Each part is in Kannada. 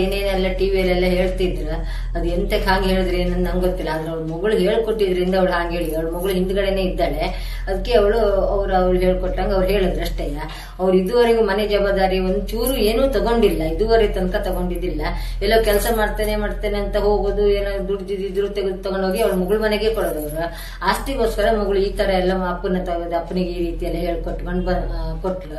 ಏನೇನೆಲ್ಲ ಟಿವಿಯಲ್ಲೆಲ್ಲ ಹೇಳ್ತಿದ್ರ ಅದು ಎಂತಕ್ಕೆ ಹಾಗೆ ಹೇಳಿದ್ರಿ ಏನಂತ ನಂಗೆ ಗೊತ್ತಿಲ್ಲ. ಆದ್ರೆ ಅವಳ ಮಗಳು ಹೇಳ್ಕೊಟ್ಟಿದ್ರಿಂದ ಅವ್ಳು ಹಾಗೆ ಹೇಳಿ. ಅವಳ ಮಗಳು ಹಿಂದ್ಗಡೆನೆ ಇದ್ದಾಳೆ. ಅದಕ್ಕೆ ಅವಳು, ಅವ್ರು, ಅವ್ಳು ಹೇಳ್ಕೊಟ್ಟಂಗೆ ಅವ್ರು ಹೇಳಿದ್ರು ಅಷ್ಟೇ. ಅವ್ರು ಇದುವರೆಗೂ ಮನೆ ಜವಾಬ್ದಾರಿ ಒಂಚೂರು ಚೂರು ಏನೂ ತಗೊಂಡಿಲ್ಲ. ಇದುವರೆ ತನಕ ತಗೊಂಡಿದ್ದಿಲ್ಲ. ಎಲ್ಲೋ ಕೆಲಸ ಮಾಡ್ತೇನೆ ಮಾಡ್ತೇನೆ ಅಂತ ಹೋಗೋದು, ಏನೋ ದುಡ್ದಿದ್ರು ತೆಗೆದು ತಗೊಂಡೋಗಿ ಅವಳ ಮಗಳ ಮನೆಗೆ ಕೊಡೋದು ಅವ್ರು ಆಸ್ತಿಗೋಸ್ಕರ ಮಗಳು ಈ ತರ ಎಲ್ಲ ಅಪ್ಪನ ತಗೋದು, ಅಪ್ಪನಿಗೆ ಈ ರೀತಿ ಎಲ್ಲ ಹೇಳ್ಕೊಟ್ಕೊಂಡು ಬ ಕೊಟ್ಲು.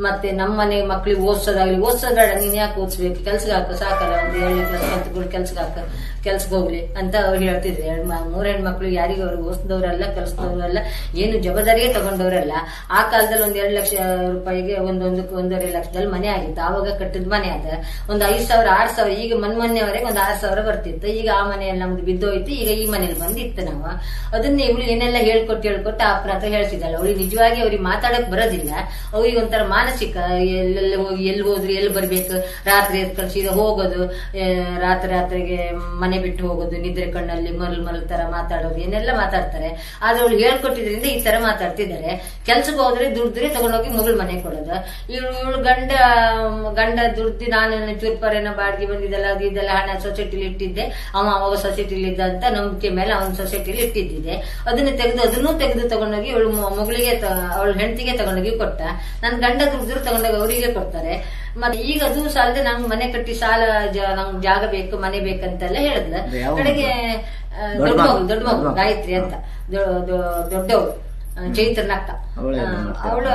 ಮತ್ತೆ ನಮ್ಮ ಮನೆ ಮಕ್ಳಿಗೆ ಓದ್ಸೋದಾಗ್ಲಿ ಓದ್ಸೋದ್ರ ನೀನ್ ಯಾಕೆ ಓದಿಸ್ಬೇಕು? ಕೆಲ್ಸಕ್ಕೆ ಹಾಕು ಸಾಕಲ್ಲ, ಒಂದು ಏಳನೇ ಕ್ಲಾಸ್ ಕಲ್ತ್ಕೊಂಡು ಕೆಲ್ಸಕ್ಕೆ ಹಾಕ ಕೆಲ್ಸಕ್ಕೆ ಹೋಗ್ಲಿ ಅಂತ ಅವ್ರು ಹೇಳ್ತಿದ್ರು. ಮೂರು ಹೆಣ್ಮಕ್ಳು ಯಾರಿಗೂ ಅವ್ರಿಗೆ ಓದಿಸಿದವರಲ್ಲ, ಕಲ್ಸಿದವರಲ್ಲ, ಏನು ಜವಾಬ್ದಾರಿಗೆ ತಗೊಂಡವರಲ್ಲ. ಆ ಕಾಲದಲ್ಲಿ ಒಂದ್ ಎರಡು ಲಕ್ಷ ರೂಪಾಯಿಗೆ ಒಂದೊಂದು ಒಂದೂವರೆ ಲಕ್ಷದಲ್ಲಿ ಮನೆ ಆಗಿತ್ತು. ಆವಾಗ ಕಟ್ಟಿದ ಮನೆ ಅದ. ಒಂದ್ ಐದು ಸಾವಿರ, ಆರ್ ಸಾವಿರ, ಈಗ ಮನ್ ಮೊನ್ನೆವರೆಗೆ ಒಂದ್ ಆರ್ ಸಾವಿರ ಬರ್ತಿತ್ತು. ಈಗ ಆ ಮನೆಯಲ್ಲಿ ನಮ್ದು ಬಿದ್ದೋಯ್ತು, ಈಗ ಈ ಮನೇಲಿ ಬಂದಿತ್ತು ನಾವು. ಅದನ್ನ ಇವಳು ಏನೆಲ್ಲ ಹೇಳ್ಕೊಟ್ಟು ಹೇಳ್ಕೊಟ್ಟು ಆ ಪ್ರಾತ್ರ ಹೇಳ್ತಿದ್ದಾಳೆ. ಅವಳಿಗೆ ನಿಜವಾಗಿ ಅವ್ರಿಗೆ ಮಾತಾಡಕ್ ಬರೋದಿಲ್ಲ. ಅವ್ರಿಗೆ ಒಂಥರ ಮಾನಸಿಕ, ಎಲ್ಲೆಲ್ಲ ಹೋಗಿ, ಎಲ್ಲಿ ಹೋದ್ರು, ಎಲ್ಲಿ ಬರ್ಬೇಕು, ರಾತ್ರಿ ಕಳ್ಸಿದ ಹೋಗೋದು ರಾತ್ರಿ ರಾತ್ರಿಗೆ ಮನೆ ಬಿಟ್ಟು ಹೋಗೋದು, ನಿದ್ರೆ ಕಣ್ಣಲ್ಲಿ ಮರಲ್ ಮರಲ್ ತರ ಮಾತಾಡೋದು, ಏನೆಲ್ಲ ಮಾತಾಡ್ತಾರೆ. ಆದ್ರೆ ಅವಳು ಹೇಳ್ಕೊಟ್ಟಿದ್ರಿಂದ ಈ ತರ ಮಾತಾಡ್ತಿದ್ದಾರೆ. ಕೆಲ್ಸಕ್ಕೆ ಹೋದ್ರೆ ದುಡ್ದ್ರೆ ತಗೊಂಡೋಗಿ ಮಗಳು ಮನೆ ಕೊಡೋದು. ಇವ್ಳು, ಇವಳು ಗಂಡ ಗಂಡ ದುಡ್ದು ನಾನು ಚೂರ್ಪರೇನ ಬಾಡಿಗೆ ಬಂದಿದ್ದಲ್ಲ, ಅದು ಇದೆಲ್ಲ ಹಣ ಸೊಸೈಟಿಲಿ ಇಟ್ಟಿದ್ದೆ. ಅವ ಅವಾಗ ಸೊಸೈಟಿಲಿ ಇದ್ದ ಅಂತ ನಂಬಿಕೆ ಮೇಲೆ ಅವನ ಸೊಸೈಟಿಲಿ ಇಟ್ಟಿದ್ದಿದೆ. ಅದನ್ನ ತೆಗೆದು, ಅದನ್ನು ತೆಗೆದು ತಗೊಂಡೋಗಿ ಇವಳು ಮಗಳಿಗೆ ಅವಳ ಹೆಂಡತಿಗೆ ತಗೊಂಡೋಗಿ ಕೊಟ್ಟ. ನನ್ ಗಂಡ ದುಡ್ದ್ರು ತಗೊಂಡೋಗಿ ಅವರಿಗೆ ಕೊಡ್ತಾರೆ. ಮತ್ತೆ ಈಗ ಅದು ಸಾಲದೆ ನಂಗೆ ಮನೆ ಕಟ್ಟಿ ಸಾಲ ನಂಗ್ ಜಾಗ ಬೇಕು ಮನೆ ಬೇಕಂತೆಲ್ಲ ಹೇಳಿದ್ಲ. ಕಡೆಗೆ ದೊಡ್ಡ ಮಗು, ದೊಡ್ಡ ಮಗು ಗಾಯತ್ರಿ ಅಂತ. ದೊಡ್ಡವಳು ಚೈತ್ರನಕ್ಕ ಅವಳು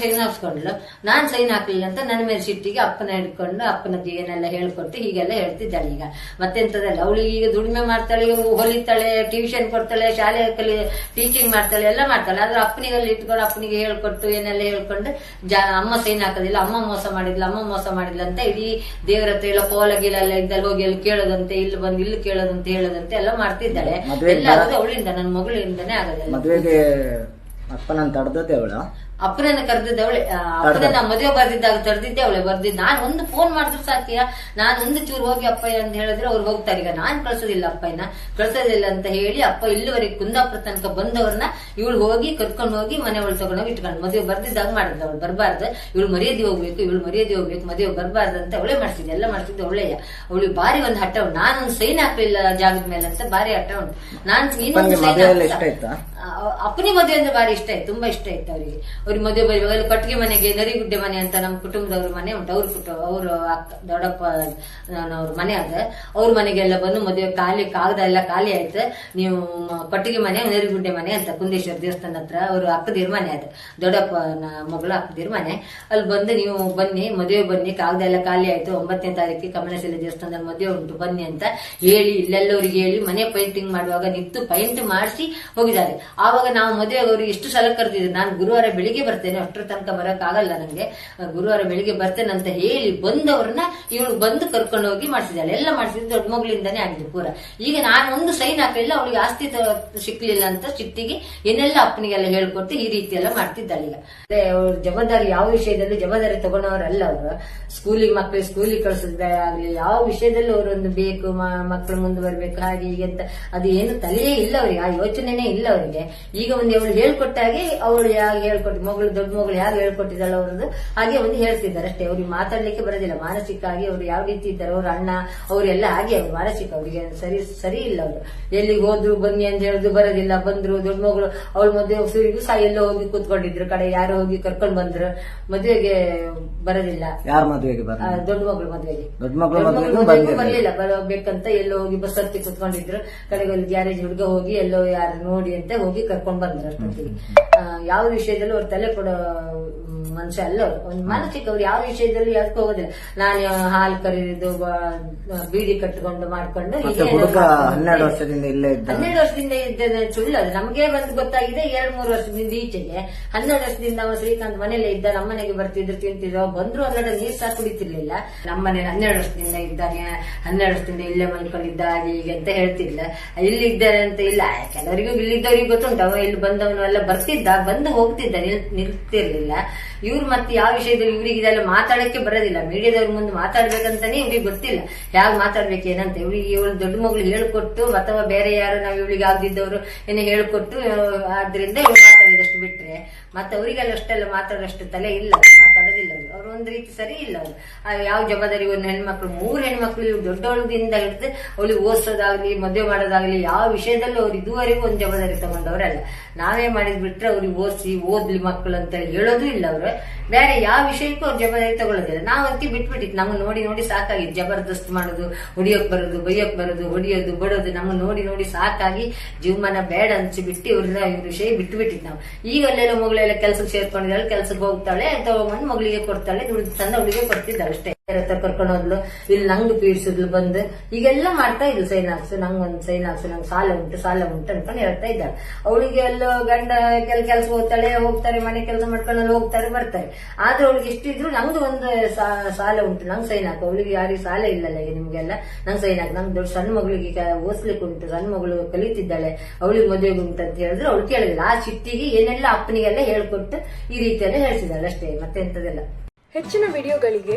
ಸೈನ್ ಹಾಕ್ಸ್ಕೊಂಡ್ಲು ನಾನ್ ಸೈನ್ ಹಾಕ್ಲಿಲ್ಲ ಅಂತ ನನ್ನ ಮೇಲೆ ಸಿಟ್ಟಿಗೆ ಅಪ್ಪನ ಹಿಡ್ಕೊಂಡು ಅಪ್ಪನದ್ದು ಏನೆಲ್ಲ ಹೇಳ್ಕೊಟ್ಟು ಹೀಗೆಲ್ಲ ಹೇಳ್ತಿದ್ದಾಳೆ ಈಗ. ಮತ್ತೆಂತದಲ್ಲ ಅವಳು ಈಗ ದುಡಿಮೆ ಮಾಡ್ತಾಳೆ ಹೊಲಿತಾಳೆ ಟ್ಯೂಷನ್ ಕೊಡ್ತಾಳೆ ಶಾಲೆ ಕಲಿ ಟೀಚಿಂಗ್ ಮಾಡ್ತಾಳೆ ಎಲ್ಲ ಮಾಡ್ತಾಳೆ. ಆದ್ರೆ ಅಪ್ಪನಿಗೆ ಅಲ್ಲಿ ಇಟ್ಕೊಂಡು ಅಪ್ಪನಿಗೆ ಹೇಳ್ಕೊಟ್ಟು ಏನೆಲ್ಲ ಹೇಳ್ಕೊಂಡು ಜಾ ಅಮ್ಮ ಸೈನ್ ಹಾಕೋದಿಲ್ಲ ಅಮ್ಮ ಮೋಸ ಮಾಡಿದ್ಲು ಅಮ್ಮ ಮೋಸ ಮಾಡಿದ್ಲ ಅಂತ ಇಡೀ ದೇವರ ಹತ್ರ ಎಲ್ಲ ಕೋಲ ಗೀಲ ಎಲ್ಲ ಇದ್ದಲ್ಲಿ ಹೋಗಿ ಅಲ್ಲಿ ಕೇಳೋದಂತೆ ಇಲ್ಲಿ ಬಂದು ಇಲ್ಲಿ ಕೇಳೋದಂತೆ ಹೇಳೋದಂತೆ ಎಲ್ಲ ಮಾಡ್ತಿದ್ದಾಳೆ. ಎಲ್ಲ ಅವಳಿಂದ ನನ್ನ ಮಗಳಿಂದನೇ ಆಗೋದಿಲ್ಲ. ಅಪ್ಪ ಅಪ್ಪನ ತಡೆದತೆ ಅವಳ? ಅಪ್ಪನನ್ನ ಕರೆದಿದ್ದವಳೆ ಅಪ್ಪನನ್ನ ಮದುವೆ ಬರ್ದಿದ್ದಾಗ ತಡೆದಿದ್ದೆ ಅವಳೆ ಬರ್ದಿದ್ದ. ನಾನ್ ಒಂದು ಫೋನ್ ಮಾಡಿದ್ರು ಸಾಕಿಯ? ನಾನ್ ಒಂದು ಚೂರು ಹೋಗಿ ಅಪ್ಪಯ್ಯ ಅಂತ ಹೇಳಿದ್ರೆ ಅವ್ರು ಹೋಗ್ತಾರೆ. ಈಗ ನಾನ್ ಕಳ್ಸೋದಿಲ್ಲ ಅಪ್ಪಯ್ಯನ. ಕಳ್ಸೋದಿಲ್ಲ ಅಂತ ಹೇಳಿ ಅಪ್ಪ ಇಲ್ಲಿವರೆಗೆ ಕುಂದಾಪುರ ತನಕ ಬಂದವ್ರನ್ನ ಇವಳು ಹೋಗಿ ಕರ್ಕೊಂಡು ಹೋಗಿ ಮನೆ ಒಳಗೆ ತಗೊಂಡೋಗಿ ಇಟ್ಕೊಂಡು ಮದುವೆ ಬರ್ದಿದ್ದಾಗ ಮಾಡಿದ್ದ ಅವಳು ಬರಬಾರ್ದು. ಇವಳು ಮರ್ಯಾದೆ ಹೋಗ್ಬೇಕು ಇವಳು ಮರ್ಯಾದೆ ಹೋಗ್ಬೇಕು ಮದುವೆ ಬರಬಾರ್ದು ಅಂತ ಅವಳೇ ಮಾಡ್ತಿದ್ದೆ ಎಲ್ಲ ಮಾಡ್ತಿದ್ದೆ ಒಳ್ಳೆಯ. ಅವಳು ಬಾರಿ ಒಂದು ಹಠ ನಾನು ನಾನೊಂದು ಸೈನ್ ಹಾಕಲಿಲ್ಲ ಜಾಗದ ಮೇಲೆ ಅಂತ ಬಾರಿ ಹಠ ಉಂಟು. ನಾನು ನೀನು ಸೈನ್ ಅಪ್ಪನಿಗೆ ಮದುವೆ ಅಂದ್ರೆ ಬಾರಿ ಇಷ್ಟ ಆಯ್ತು, ತುಂಬಾ ಇಷ್ಟ ಆಯ್ತು ಅವರಿಗೆ. ಅವ್ರ ಮದುವೆ ಬರುವಾಗ ಕಟ್ಟಿಗೆ ಮನೆಗೆ ನರಿಗುಡ್ಡೆ ಮನೆ ಅಂತ ನಮ್ಮ ಕುಟುಂಬದವ್ರ ಮನೆ ಉಂಟು, ಅವ್ರ ಕುಟುಂಬ ಅವ್ರ ಅಕ್ಕ, ದೊಡ್ಡಪ್ಪ ಅವ್ರ ಮನೆ ಅದ ಅವ್ರ ಮನೆಗೆಲ್ಲ ಬಂದು ಮದುವೆ ಖಾಲಿ, ಕಾಗದ ಎಲ್ಲ ಖಾಲಿ ಆಯ್ತು. ನೀವು ಕಟ್ಟಿಗೆ ಮನೆ ನರಿಗುಡ್ಡೆ ಮನೆ ಅಂತ ಕುಂದೇಶ್ವರ ದೇವಸ್ಥಾನ ಹತ್ರ ಅವ್ರ ಅಕ್ಕದಿರ್ ಮನೆ ಅದ ದೊಡ್ಡಪ್ಪನ ಮಗಳು ಅಕ್ಕದಿರ್ ಮನೆ ಅಲ್ಲಿ ಬಂದು ನೀವು ಬನ್ನಿ, ಮದುವೆ ಬನ್ನಿ, ಕಾಗದ ಎಲ್ಲ ಖಾಲಿ ಆಯ್ತು, ಒಂಬತ್ತನೇ ತಾರೀಕಿಗೆ ಕಮಲಶಿಲೆ ದೇವಸ್ಥಾನದಲ್ಲಿ ಮದುವೆ ಉಂಟು, ಬನ್ನಿ ಅಂತ ಹೇಳಿ, ಇಲ್ಲೆಲ್ಲವರಿಗೆ ಹೇಳಿ ಮನೆ ಪೈಂಟಿಂಗ್ ಮಾಡುವಾಗ ನಿಂತು ಪೈಂಟ್ ಮಾಡಿಸಿ ಹೋಗಿದ್ದಾರೆ. ಆವಾಗ ನಾವು ಮದುವೆ ಆಗೋರು ಎಷ್ಟು ಸಲ ಕರೆದಿದ್ರು ನಾನು ಗುರುವಾರ ಬೆಳಿಗ್ಗೆ ಬರ್ತೇನೆ. ಅಷ್ಟರ ತನಕ ಬರೋಕ್ಕಾಗಲ್ಲ ನನಗೆ. ನಂಗೆ ಗುರುವಾರ ಬೆಳಿಗ್ಗೆ ಬರ್ತೇನೆ ಅಂತ ಹೇಳಿ ಬಂದವ್ರನ್ನ ಇವಳು ಬಂದು ಕರ್ಕೊಂಡು ಹೋಗಿ ಮಾಡಿಸಿದ್ದಾಳೆ ಎಲ್ಲ ಮಾಡಿಸಿದ್ದು ದೊಡ್ಡ ಮಗಳಿಂದಾನೇ ಆಗಿದೆ ಪೂರ. ಈಗ ನಾನು ಒಂದು ಸೈನ್ ಹಾಕಲಿಲ್ಲ. ಅವಳಿಗೆ ಆಸ್ತಿ ಸಿಕ್ಲಿಲ್ಲ ಅಂತ ಚಿಟ್ಟಿಗೆ ಏನೆಲ್ಲ ಅಪ್ಪನಿಗೆಲ್ಲ ಹೇಳ್ಕೊಟ್ಟು ಈ ರೀತಿ ಎಲ್ಲ ಮಾಡ್ತಿದ್ದಾಳೆ ಈಗ. ಅವ್ರ ಜವಾಬ್ದಾರಿ ಯಾವ ವಿಷಯದಲ್ಲಿ ಜವಾಬ್ದಾರಿ ತಗೊಂಡವರಲ್ಲ ಅವರು. ಸ್ಕೂಲಿಗೆ ಮಕ್ಕಳಿಗೆ ಸ್ಕೂಲಿಗೆ ಆಗ್ಲಿ, ಯಾವ ವಿಷಯದಲ್ಲಿ ಅವರೊಂದು ಬೇಕು ಮಕ್ಕಳು ಮುಂದೆ ಬರ್ಬೇಕು, ಹಾಗೆ ಹೀಗೆ ಅಂತ. ಅದು ಏನು ತಲೆಯೇ ಇಲ್ಲ ಅವರಿಗೆ. ಆ ಯೋಚನೆನೇ ಇಲ್ಲ ಅವರಿಗೆ. ಈಗ ಒಂದು ಅವಳು ಹೇಳ್ಕೊಟ್ಟಾಗೆ ಅವಳು ಯಾರು ಹೇಳ್ಕೊಟ್ಟು ಮಗಳು ದೊಡ್ಡ ಮಗಳು ಯಾರು ಹೇಳ್ಕೊಟ್ಟಿದ್ದಾಳೆ ಅವ್ರದ್ದು ಹಾಗೆ ಒಂದು ಹೇಳ್ತಿದ್ದಾರೆ ಅಷ್ಟೇ. ಅವ್ರಿಗೆ ಮಾತಾಡ್ಲಿಕ್ಕೆ ಬರೋದಿಲ್ಲ. ಮಾನಸಿಕ ಆಗಿ ಅವ್ರು ಯಾವ ರೀತಿ ಇದ್ದಾರೆ? ಅವ್ರ ಅಣ್ಣ ಅವರೆಲ್ಲ ಹಾಗೆ ಅವ್ರು. ಮಾನಸಿಕ ಅವ್ರಿಗೆ ಸರಿ ಸರಿ ಇಲ್ಲ ಅವರು. ಎಲ್ಲಿಗೆ ಹೋದ್ರು ಬನ್ನಿ ಅಂತ ಹೇಳಿದ್ರು ಬರೋದಿಲ್ಲ. ಬಂದ್ರು ದೊಡ್ಡ ಮಗಳು ಅವಳ ಮದುವೆ ಸುರಿಗೂ ಸಹ ಎಲ್ಲೋ ಹೋಗಿ ಕೂತ್ಕೊಂಡಿದ್ರು. ಕಡೆ ಯಾರೋ ಹೋಗಿ ಕರ್ಕೊಂಡ್ ಬಂದ್ರು. ಮದುವೆಗೆ ಬರೋದಿಲ್ಲ. ಯಾರ ಮದುವೆಗೆ ದೊಡ್ಡ ಮಗಳು ಮದುವೆಗೆ. ದೊಡ್ಡ ಮಗಳು. ಬರ್ಲಿಲ್ಲ. ಬರಬೇಕಂತ ಎಲ್ಲೋ ಹೋಗಿ ಬಸ್ ಹತ್ತಿ ಕೂತ್ಕೊಂಡಿದ್ರು. ಕಡೆಗೆ ಒಂದು ಗ್ಯಾರೇಜ್ ಹುಡುಗ ಹೋಗಿ ಎಲ್ಲೋ ಯಾರು ನೋಡಿ ಅಂತ ಹೋಗಿ ಕರ್ಕೊಂಡ್ ಬಂದ್ರು ಅಷ್ಟೊತ್ತಿಗೆ. ಯಾವ ವಿಷಯದಲ್ಲೂ ಅವ್ರ ತಲೆ ಕೊಡೋ ಮನುಷ್ಯ ಅಲ್ಲ ಮನ ಒಂದು ಮಾನಸಿಕ ಅವ್ರು ಯಾವ ವಿಷಯದಲ್ಲಿ ಯಾಕೆ ಹೋಗೋದಿಲ್ಲ. ನಾನು ಹಾಲು ಕರೀದು ಬೀಡಿ ಕಟ್ಕೊಂಡು ಮಾಡ್ಕೊಂಡು ಹನ್ನೆರಡು ವರ್ಷದಿಂದ ಇಲ್ಲೇ ಇದ್ದ ಹನ್ನೆರಡು ವರ್ಷದಿಂದ ಇದ್ದೇನೆ ಸುಳ್ಳು ಅದು. ನಮಗೆ ಬಂದು ಗೊತ್ತಾಗಿದೆ ಎರಡ್ ಮೂರು ವರ್ಷದಿಂದ ಈಚೆಗೆ. ಹನ್ನೆರಡು ವರ್ಷದಿಂದ ಅವ ಶ್ರೀಕಾಂತ್ ಮನೇಲೆ ಇದ್ದ ನಮ್ಮನೆಗೆ ಬರ್ತಿದ್ರು ತಿಂತಿದ್ರು. ಬಂದ್ರು ಹನ್ನೆರಡು ನೀರ್ ಸಹ ಕುಡಿತಿರ್ಲಿಲ್ಲ. ನಮ್ಮನೆ ಹನ್ನೆರಡು ವರ್ಷದಿಂದ ಇದ್ದಾನೆ ಹನ್ನೆರಡು ವರ್ಷದಿಂದ ಇಲ್ಲೇ ಮಲ್ಕೊಂಡಿದ್ದ ಹಾಗೆ ಹೀಗೆ ಅಂತ ಹೇಳ್ತಿಲ್ಲ ಇಲ್ಲಿ ಇದ್ದಾನೆ ಅಂತ ಇಲ್ಲ. ಕೆಲವರಿಗೂ ಇಲ್ಲಿದ್ದವ್ರಿಗೆ ಗೊತ್ತುಂಟು. ಅವ ಇಲ್ಲಿ ಬಂದವನು ಎಲ್ಲ ಬರ್ತಿದ್ದ ಬಂದು ಹೋಗ್ತಿದ್ದ ನಿಲ್ ನಿಲ್ತಿರ್ಲಿಲ್ಲ. ಇವ್ರು ಮತ್ತೆ ಯಾವ ವಿಷಯದಲ್ಲಿ ಇವ್ರಿಗೆ ಇದೆಲ್ಲ ಮಾತಾಡಕ್ಕೆ ಬರೋದಿಲ್ಲ. ಮೀಡಿಯಾದವ್ರ ಮುಂದೆ ಮಾತಾಡ್ಬೇಕಂತಾನೆ ಇವ್ರಿಗೆ ಗೊತ್ತಿಲ್ಲ. ಯಾವಾಗ ಮಾತಾಡ್ಬೇಕು ಏನಂತ. ಇವ್ರಿಗೆ ಇವಳು ದೊಡ್ಡ ಮಗಳು ಹೇಳ್ಕೊಟ್ಟು ಅಥವಾ ಬೇರೆ ಯಾರು ನಾವು ಇವಳಿಗೆ ಆಗದಿದ್ದವರು ಏನೋ ಹೇಳ್ಕೊಟ್ಟು ಆದ್ರಿಂದ ಇವ್ರು ಮಾತಾಡಿದಷ್ಟು ಬಿಟ್ರೆ ಮತ್ತೆ ಅವರಿಗೆಲ್ಲ ಅಷ್ಟೆಲ್ಲ ಮಾತಾಡೋಷ್ಟು ತಲೆ ಇಲ್ಲ. ಮಾತಾಡೋದಿಲ್ಲ ಅವರು ಅವ್ರು ಒಂದ್ ರೀತಿ ಸರಿ ಇಲ್ಲ ಅವರು ಯಾವ ಜವಾಬ್ದಾರಿ ಒಂದು ಹೆಣ್ಮಕ್ಳು, ಮೂರು ಹೆಣ್ಮಕ್ಳು ದೊಡ್ಡವಳದಿಂದ ಹಿಡಿದು ಅವಳಿಗೆ ಓದಿಸೋದಾಗ್ಲಿ, ಮದುವೆ ಮಾಡೋದಾಗ್ಲಿ, ಯಾವ ವಿಷಯದಲ್ಲೂ ಅವ್ರು ಇದುವರೆಗೂ ಒಂದು ಜವಾಬ್ದಾರಿ ತಗೊಂಡವರಲ್ಲ. ನಾವೇ ಮಾಡಿದ್ ಬಿಟ್ರೆ ಅವ್ರಿಗೆ ಓದಿಸಿ, ಓದ್ಲಿ ಮಕ್ಕಳು ಅಂತ ಹೇಳೋದು ಇಲ್ಲ ಅವರು. ಬೇರೆ ಯಾವ ವಿಷಯಕ್ಕೂ ಅವ್ರು ಜವಾಬ್ದಾರಿ ತಗೊಳ್ಳೋದಿಲ್ಲ. ನಾವು ಅದಕ್ಕೆ ಬಿಟ್ಬಿಟ್ಟಿತ್ತು ನಮ್ಗೆ ನೋಡಿ ನೋಡಿ ಸಾಕಾಗಿತ್ತು ಜಬರ್ದಸ್ತ್ ಮಾಡೋದು ಹೊಡಿಯೋಕ್ ಬರೋದು, ಬೈಯೋಕ್ ಬರೋದು, ಹೊಡಿಯೋದು, ಬಡೋದು ನಮ್ಗೆ ನೋಡಿ ನೋಡಿ ಸಾಕಾಗಿ ಜೀವಮಾನ ಬೇಡ ಅನ್ಸಿಬಿಟ್ಟು ಇವ್ರನ್ನ ಇವ್ರ ವಿಷಯ ಬಿಟ್ಬಿಟ್ಟಿತ್ತು ನಾವು. ಈಗ ಅಲ್ಲೆಲ್ಲ ಮಗಳೆಲ್ಲ ಕೆಲ್ಸಕ್ಕೆ ಸೇರ್ಕೊಂಡಿದ್ದಾಳೆ ಕೆಲ್ಸಕ್ಕೆ ಹೋಗ್ತಾಳೆ, ತಗೊಂಬಂದು ಮಗಳಿಗೆ ಕೊಡ್ತಾಳೆ ದುಡ್ಡು ತಂದು ಅವಳಿಗೆ ಕೊಡ್ತಿದ್ದಾಳೆ ಅಷ್ಟೇ. ಹತ್ರ ಕರ್ಕೊಂಡು ಹೋದ್ಲು. ಇಲ್ಲಿ ನಂಗೆ ಪೀಡಿಸಿದ್ಲು ಬಂದು. ಈಗೆಲ್ಲ ಮಾಡ್ತಾ ಇದ್ಲು, ಸೈನ್ ಹಾಕ್ಸು ನಂಗೆ ಒಂದು ಸೈನ್ ನಂಗೆ ಸಾಲ ಉಂಟು ಸಾಲ ಉಂಟು ಅನ್ಕೊಂಡು ಹೇಳ್ತಾ ಇದ್ದಾಳೆ. ಅವಳಿಗೆ ಎಲ್ಲೋ ಗಂಡ ಕೆಲ, ಕೆಲಸ ಹೋಗ್ತಾಳೆ ಹೋಗ್ತಾರೆ, ಮನೆ ಕೆಲಸ ಮಾಡ್ಕೊಂಡು ಅಲ್ಲಿ ಹೋಗ್ತಾರೆ, ಬರ್ತಾರೆ. ಆದ್ರೆ ಅವಳಿಗೆ ಎಷ್ಟಿದ್ರು ನಂದು ಒಂದು ಸಾಲ ಉಂಟು, ನಂಗೆ ಸೈನ್ ಹಾಕು. ಅವಳಿಗೆ ಯಾರಿಗೆ ಸಾಲ ಇಲ್ಲಲ್ಲ ಈಗ ನಿಮ್ಗೆಲ್ಲ. ನಂಗೆ ಸೈನ್ ನಂಗೆ ದೊಡ್ಡ ಸಣ್ಣ ಮಗಳಿಗೆ ಓದ್ಲಿಕ್ಕೆ ಉಂಟು. ಸಣ್ಣ ಮಗಳು ಕಲಿತಿದ್ದಾಳೆ. ಅವಳಿಗೆ ಮದುವೆಗೆ ಉಂಟು ಅಂತ ಹೇಳಿದ್ರೆ ಅವಳು ಕೇಳಿದ್ರು ಆ ಚಿಟ್ಟಿಗೆ ಏನೆಲ್ಲ ಅಪ್ಪನಿಗೆಲ್ಲ ಹೇಳ್ಕೊಟ್ಟು ಈ ರೀತಿಯೆಲ್ಲ ಹೇಳ್ತಿದ್ದಾಳೆ ಅಷ್ಟೇ ಮತ್ತೆ ಎಂತದೆಲ್ಲ ಹೆಚ್ಚಿನ ವಿಡಿಯೋಗಳಿಗೆ